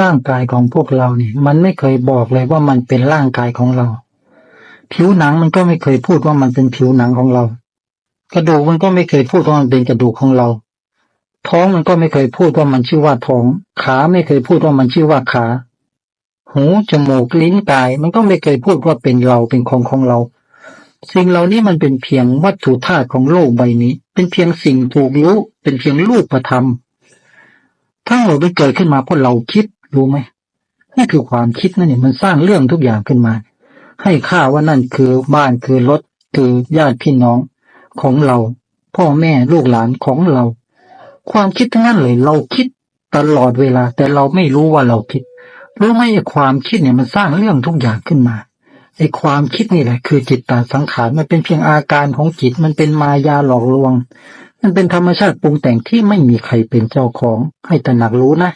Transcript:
ร่างกายของพวกเราเนี่ยมันไม่เคยบอกเลยว่ามันเป็นร่างกายของเรา ผิวหนังมันก็ไม่เคยพูดว่ามันเป็นผิวหนังของเรา กระดูกมันก็ไม่เคยพูดว่ามันเป็นกระดูกของเรา ท้องมันก็ไม่เคยพูดว่ามันชื่อว่าท้อง ขาไม่เคยพูดว่ามันชื่อว่าขา หูจมูกลิ้นกาย มันก็ไม่เคยพูดว่าเป็นเราเป็นของของเรา สิ่งเหล่านี้มันเป็นเพียงวัตถุธาตุของโลกใบนี้ เป็นเพียงสิ่งถูกรู้เป็นเพียงรูปธรรมทั้งหมดมันเกิดขึ้นมาเพราะเราคิด รู้ไหมนี่คือความคิดนั่นเนี่ยมันสร้างเรื่องทุกอย่างขึ้นมา ให้ค่าว่านั่นคือบ้านคือรถคือญาติพี่น้องของเรา พ่อแม่ลูกหลานของเรา ความคิดทั้งนั้นเลยเราคิดตลอดเวลา แต่เราไม่รู้ว่าเราคิด รู้ไหมไอ้ความคิดเนี่ยมันสร้างเรื่องทุกอย่างขึ้นมาไอ้ความคิดนี่แหละ คือจิตตาสังขารมันเป็นเพียงอาการของจิตมันเป็นมายาหลอกลวง มันเป็นธรรมชาติปรุงแต่งที่ไม่มีใครเป็นเจ้าของให้ตระหนักรู้นะ